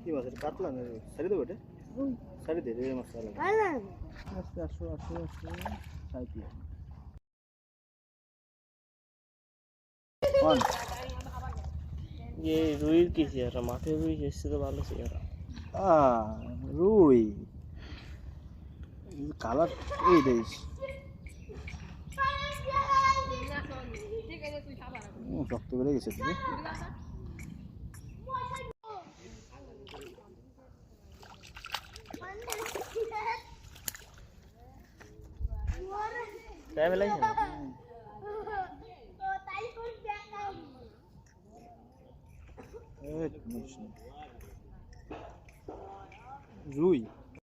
কি মাছ এটা? কাতলা না সারি দেবো এটা? সারি দে রে মাছ আস্তে আসো আসো আসো সাইতে কি চেহারা? মাঠে রুই এসছে তো ভালো চেহারা। আ রুই। কালার এই দেশ। রক্ত বেড়ে গেছে দিদি তাই বেলাইছে রুই